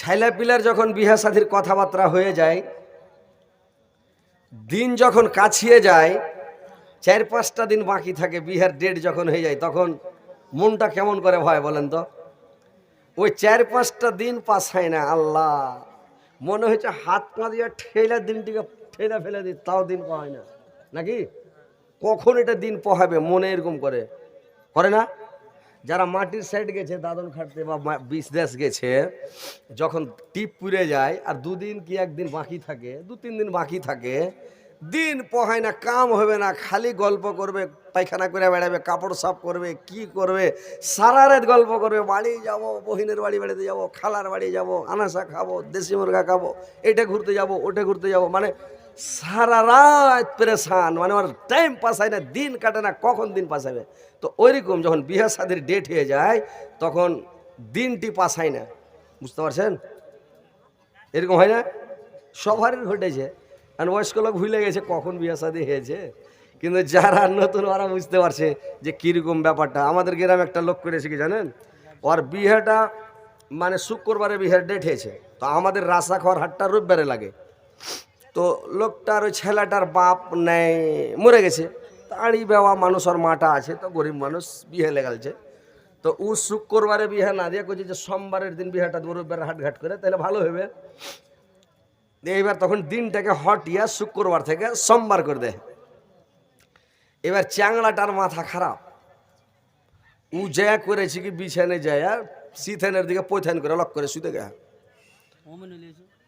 ছেলে পিলার যখন বিহা সাথীর কথাবার্তা হয়ে যায়, দিন যখন কাছিয়ে যায়, চার পাঁচটা দিন বাকি থাকে, বিহার ডেট যখন হয়ে যায়, তখন মনটা কেমন করে ভয় বলেন তো? ওই চার পাঁচটা দিন পাস হয় না আল্লাহ, মনে হচ্ছে হাত পা দিয়ে ঠেলা দিনটিকে ঠেলা ফেলে দিই, তাও দিন পাওয়ায় না। নাকি? কখন এটা দিন পোহাবে মনে এরকম করে। করে না? যারা মাটির সাইড গেছে, দাদন খাটতে বা বিষ গেছে, যখন টিপ পুড়ে যায়, আর দুদিন কি একদিন বাকি থাকে দু তিন দিন বাকি থাকে, দিন পোহায় না, কাম হবে না, খালি গল্প করবে, পায়খানা করে বেড়াবে, কাপড় সাফ করবে, কি করবে, সারা রাত গল্প করবে, বাড়ি যাব, বহিনের বাড়ি বেড়াতে যাব, খালার বাড়ি যাব, আনাসা খাব, দেশি মুরগা খাব, এটা ঘুরতে যাব, ওটা ঘুরতে যাব মানে সারা রাত পেরেশান মানে আমার টাইম পাস হয় না, দিন কাটে না, কখন দিন পাস হবে? তো ওইরকম যখন বিয়ে শাদির ডেট হয়ে যায়, তখন দিনটি পাস হয় না। বুঝতে পারছেন? এরকম হয় না? সবারই ঘটেছে। কারণ বয়স্ক লোক ভুলে গেছে কখন বিয়ে শাদী হয়েছে। কিন্তু যারা নতুন, ওরা বুঝতে পারছে যে কীরকম ব্যাপারটা। আমাদের গ্রামে একটা লোক করেছে কি জানেন? ওর বিয়েটা মানে শুক্রবারে বিয়ের ডেট হয়েছে। তো আমাদের রাসা খাওয়ার হাটটা রবিবারে লাগে। তো লোকটার ওই ছেলেটার বাপ নেয় মরে গেছে। তো আড়ি বেওয়া মানুষ আর মাটা আছে তো গরিব মানুষ বিয়ে লেগালছে তো ও শুক্রবারে বিয়ে না দিয়ে কইছে যে সোমবারের দিন বিয়েটা রবিবারে হাটঘাট করে তাহলে ভালো হবে। এইবার তখন দিনটাকে হটিয়া শুক্রবার থেকে সোমবার করে দেয়। এবার চ্যাংড়াটার মাথা খারাপ। ও যা করেছে কি বিছানে যায় আর সিথানের দিকে পৈথান করে লক করে শুতে গেছে।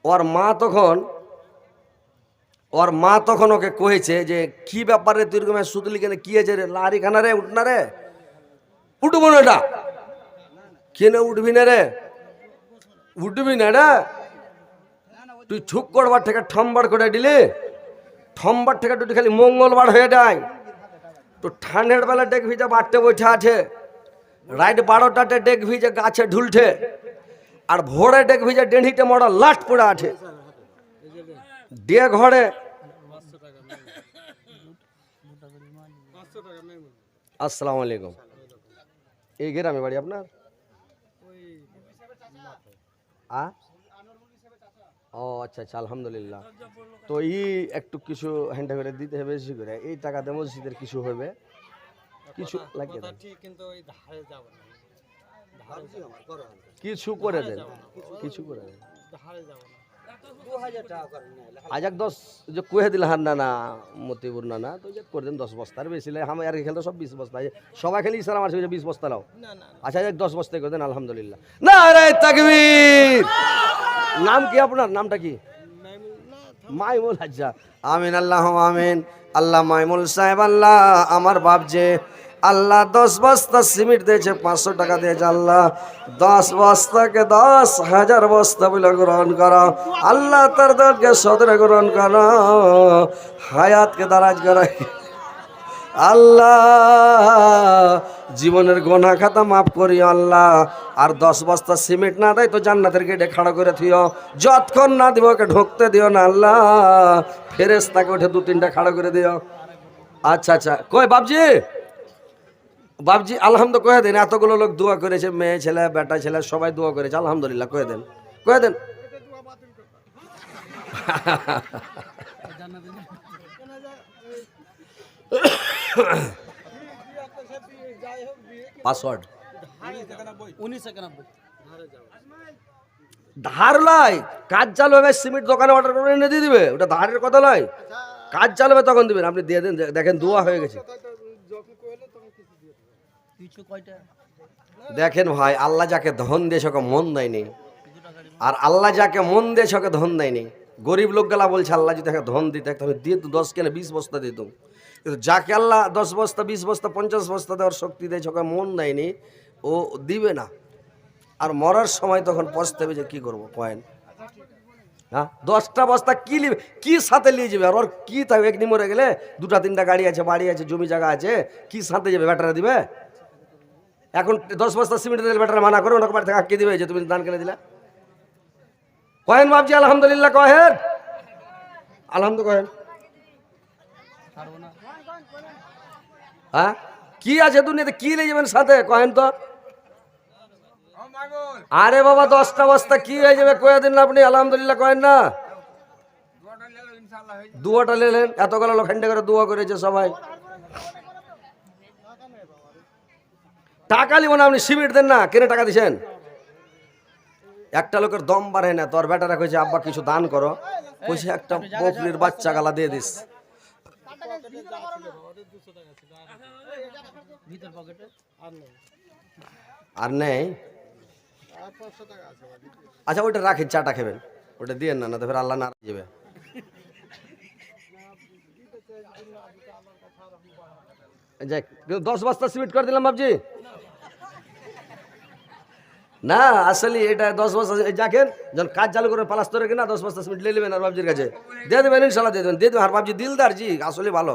ওর মা তখন ওর মা তখন ওকে কয়েছে যে কি ব্যাপারে তুই এরকম সুতলি কেন কি আছে রে লারি খানা রে উঠনা রে উঠবো না এটা কেন উঠবি না রে উঠবি না রে তুই ঠুক করবার থেকে ঠম্বার করে দিলি ঠম্বার থেকে তুই খালি মঙ্গলবার হয়ে যায় তো ঠান্ডার বেলা দেখবি যে বাড়তে বৈঠা আছে রাইট বারোটাতে দেখবি যে গাছে ঢুলছে আর ভোরে দেখবি যে ডেঁড়িতে মরা লাট পড়ে আছে দিয়ে ঘরে। আসসালামু আলাইকুম। এই গ্রামে বাড়ি আপনার? আ? ও আচ্ছা আচ্ছা আলহামদুলিল্লাহ। তো ই একটু কিছু হ্যান্ডা করে দিতে হবে, বেশি করে। এই টাকাতে মসজিদের কিছু হবে। কিছু দেন। কিছু করে দেন। কিছু করে দেন। আজ এক দশ যে কুহে দিল হান না না মতিবুর না না তো যে করে দেন দশ বস্তার বেশি আমার আর খেলতে সব বিশ বস্তা সবাই খেলি ইসারা মারছে যে বিশ বস্তা লাও আচ্ছা এক দশ বস্তায় করে দেন আলহামদুলিল্লাহ। না রে তাকবীর! নাম কি আপনার? নামটা কি? মাইমুল আচ্ছা আমিন আল্লাহ আমিন। আল্লাহ মাইমুল সাহেব আল্লাহ আমার বাপ যে আল্লাহ দশ বস্তা সিমেন্ট দিয়েছে, পাঁচশো টাকা দিয়েছে আল্লাহ। দশ বস্তাকে দশ হাজার বস্তা বলে গ্রহণ করো। আল্লাহ তার দলকে সদরে গ্রহণ করো। হায়াতকে দারাজ করো। আল্লাহ, জীবনের গোনা খাতা মাফ করি আল্লাহ। আর দশ বস্তা সিমেন্ট না দেয় তো জান্নাতের গেটে খাড়া করে থিও যতক্ষণ না দিব ওকে ঢুকতে দিও না আল্লাহ। ফেরেস তাকে উঠে দু তিনটা খাড়া করে দিও। আচ্ছা আচ্ছা। কই বাবজি বাবজি আলহামদুলিল্লাহ কয়ে দেন, এতগুলো লোক দোয়া করেছে, মেয়ে ছেলে, বেটা ছেলে, সবাই দোয়া করেছে, আলহামদুলিল্লাহ, কয়ে দেন কয়ে দেন। পাসওয়ার্ড ধার লয় কাজ চালু হবে, সিমেন্ট দোকানে অর্ডার করে এনে দিয়ে দিবে, ওটা ধারের কথা লয় কাজ চালাবে তখন দিবেন, আপনি দিয়ে দেন, দেখেন, দোয়া হয়ে গেছে। দেখেন ভাই, আল্লাহ যাকে ধন দিয়েছে ওকে মন দেয়নি, আর আল্লাহ যাকে মন দিয়েছে ওকে ধন দেয়নি, গরিব লোকগুলা বলছে, আল্লাহ যদি তাকে ধন দিতে, তাহলে দিয়ে তো দশ কেনে বিশ বস্তা দিত কিন্তু যাকে আল্লাহ দশ বস্তা, বিশ বস্তা, পঞ্চাশ বস্তা দেওয়ার শক্তি দেয় ওকে মন দেয়নি, ও দিবে না। আর মরার সময় তখন পছতে যে কি করব, কয়েন? হ্যাঁ? দশটা বস্তা কি নিবে? কী সাথে নিয়ে যাবে? আর ওর কি থাকবে? একনি মরে গেলে দুটা, তিনটা গাড়ি আছে, বাড়ি আছে, জমি জায়গা আছে, কী সাথে যাবে? ব্যাটারা দিবে? এখন দশ বস্তা সিমেন্ট দিলে ব্যাটারা মানা করে ওনাকে বাড়ি থেকে আটকে দিবে যে তুমি দান করে দিলা। কহেন বাবজি আলহামদুলিল্লাহ কহেন। আলহামদুল কহেন। হ্যাঁ? কি আছে দুনিয়াতে? কি নিয়ে যাবেন সাথে? কহেন তো। আরে বাবা, দশটা বস্তা কি হয়ে যাবে? কয়ে দিন আপনি, আলহামদুলিল্লাহ কয়েন না। দুয়াটা নিলেন এতগুলো লোখান্ডে করে দুয়া করেছে সবাই। টাকা লিব না, আপনি সিমেন্ট দেন না। কেনে টাকা দিছেন? একটা লোকের দম বাড়ে না তোর বেটারা কইছে, আব্বা, কিছু দান করো। কইছে, একটা বকরির বাচ্চা গালা দিয়ে দিস। আর নেই। আচ্ছা ওইটা রাখেন, চাটা খেবেন। ওটা দিয়ে না না তো ফের আল্লাহ না যাবে। যাক, দশ বস্তা সিমেন্ট করে দিলাম বাবজি না, আসলে এটা দশ বস্তা দেখেন, যখন কাজ চালু করে পালাস্তরে কিনা, দশ বস্তা সিমেন্ট নিয়ে নেবেন আর বাবজির কাছে। দিয়ে দেবেন, ইনশাল্লাহ দিয়ে দেবেন। দিয়ে দেবেন, আর বাবজি দিলদার, জি, আসলে ভালো।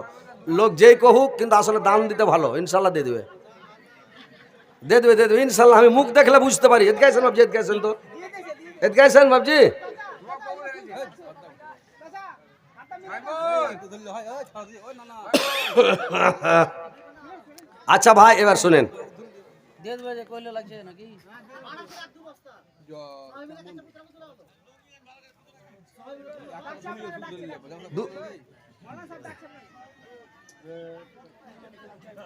লোক যেই কহুক, কিন্তু আসলে দাম দিতে ভালো, ইনশাল্লাহ দিয়ে দেবে। দিয়ে দেবে দিয়ে দেবে, ইনশাল্লাহ আমি মুখ দেখলে বুঝতে পারি। এদ গাইছেন বাবজি এদ গাইছেন তো। এদ গাইছেন বাবজি আচ্ছা ভাই, এবার শুনেন। কইলে লাগছে নাকি?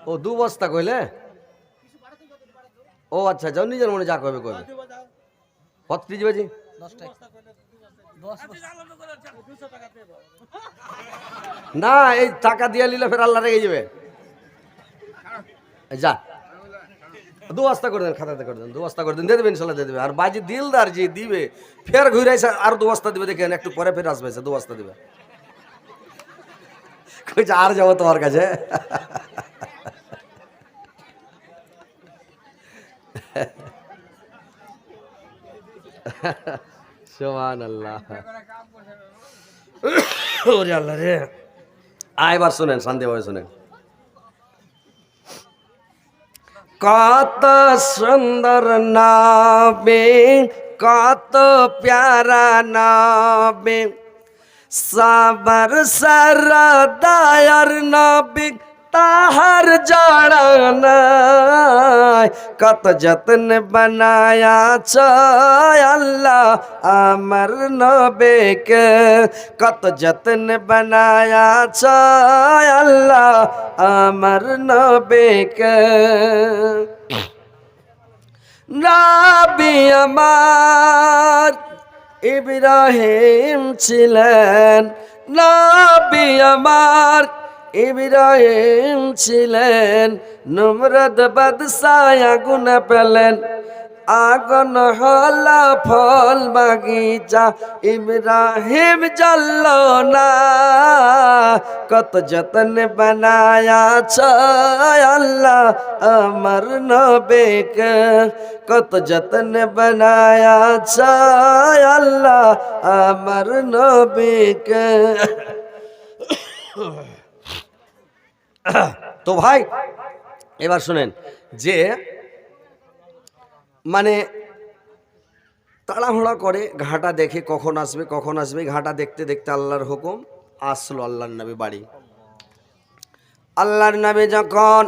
ও দু বস্তা কইলে? ও আচ্ছা যাও নিজের মনে যা কবে কবে কত বাজি? না এই টাকা দিয়ে নিলে ফের আল্লাহ রেগে যাবে। যা। দু বস্তা করে দেন, খাতাতে করে দেন দু বস্তা করে দেন, দিয়ে দেবে ইনশাল্লাহ দিয়ে দেবে আর বাজি দিলদার যে দিবে, ফের ঘুরে আর দু বস্তা দিবে, দেখেন, একটু পরে ফের আসবে দু বস্তা দিবে। কইছে, আর যাব তোমার কাছে। আল্লাহ রে। আয়বার শুনেন শান্তিভাবে শুনেন। কত সুন্দর নবে কত প্যারা নাবে। সাবার সারদায়ার নবী তাহার জড়ানায় কত যত্ন বানায়া আল্লাহ আমার নবেকে। কত যত্ন বানায়া আল্লাহ আমার নবেকে। রাবি আমার ইব্রাহিম ছিলেন। নবী আমার ইব্রাহিম ছিলেন, নমরদ বাদশাহ আগুন পেলেন। আগুন হল ফল বাগিচা, ইব্রাহিম জ্বলল না। কত যতন বানায়া আল্লাহ আমার নবেক। কত যতন বানায়া আল্লাহ আমার নবেকে। তো ভাই, এবার শুনেন, যে মানে তাড়াহুড়া করে ঘাটা দেখে কখন আসবে কখন আসবে, ঘাটা দেখতে দেখতে আল্লাহর হুকুম, আসলো আল্লাহর নবী বাড়ি। আল্লাহর নবী যখন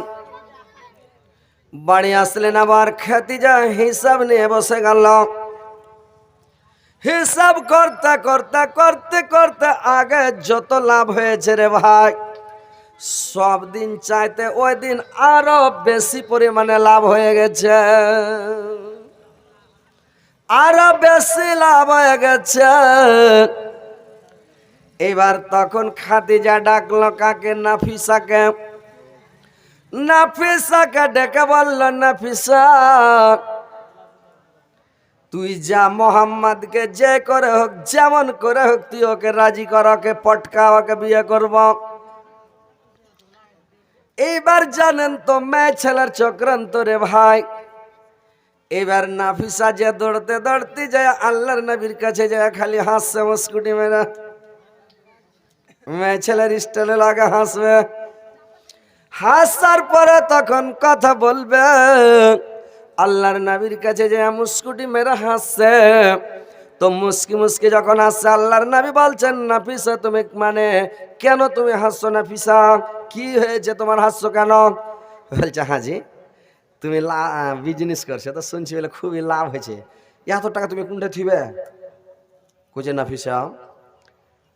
বাড়ি আসলেন, আবার খাতিজা হিসাব নিয়ে বসে গেল। হিসাব করতে করতে করতে করতে, আগে যত লাভ হয়েছে রে ভাই সব দিন চাইতে ওই দিন আরও বেশি পরিমাণে লাভ হয়ে গেছে। আরও বেশি লাভ হয়ে গেছে। এবার তখন খাদিজা ডাকলো কাকে? নাফিসাকে। নাফিসাকে ডেকে বলল, নাফিসা, তুই যা মোহাম্মদকে যে করে হোক, যেমন করে হোক, তুই ওকে রাজি কর, ওকে পটকা, ওকে বিয়ে করব। এইবার জানেন তো মেয়ে ছেলের চক্রান্ত রে ভাই। এবার নাফিসা যে দৌড়তে দৌড়তে যায়, আল্লাহর নবীর কাছে যায়, খালি হাসছে, মুস্কুটি মেরা। মেয়ে ছেলের স্টাইলে লাগা হাসবে। হাসার পরে তখন কথা বলবে, আল্লাহর নবীর কাছে যে মুস্কুটি মেরা হাসছে। তো মুসকি মুসকি যখন হাসছে আল্লাহর নবী বলছেন, নাফিসা তুমি মানে কেন তুমি হাসছো নাফিসা? কি হয়েছে তোমার হাসছো কেন? বলছে হাজি তুমি বিজনেস করছ, তো শুনছি বলে খুবই লাভ হয়েছে। এত টাকা তুমি কোনটা থিবে? কোচে নাফিসা,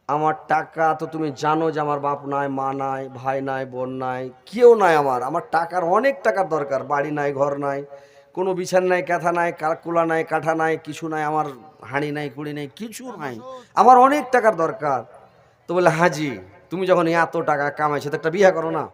আমার টাকা তো তুমি জানো যে আমার বাপ নাই, মা নাই, ভাই নাই, বোন নাই, কেউ নাই আমার। আমার টাকার অনেক টাকার দরকার, বাড়ি নাই, ঘর নাই। কোনো বিছান নাই, কাঁথা নাই কাকুলা নাই, কাঠা নাই, কিছু নাই, আমার হাঁড়ি নাই, কুড়ি নাই, কিছু নাই। আমার অনেক টাকার দরকার। তো বলে, হাজি, তুমি যখন এত টাকা কামাইছো, তো একটা বিয়ে করো না।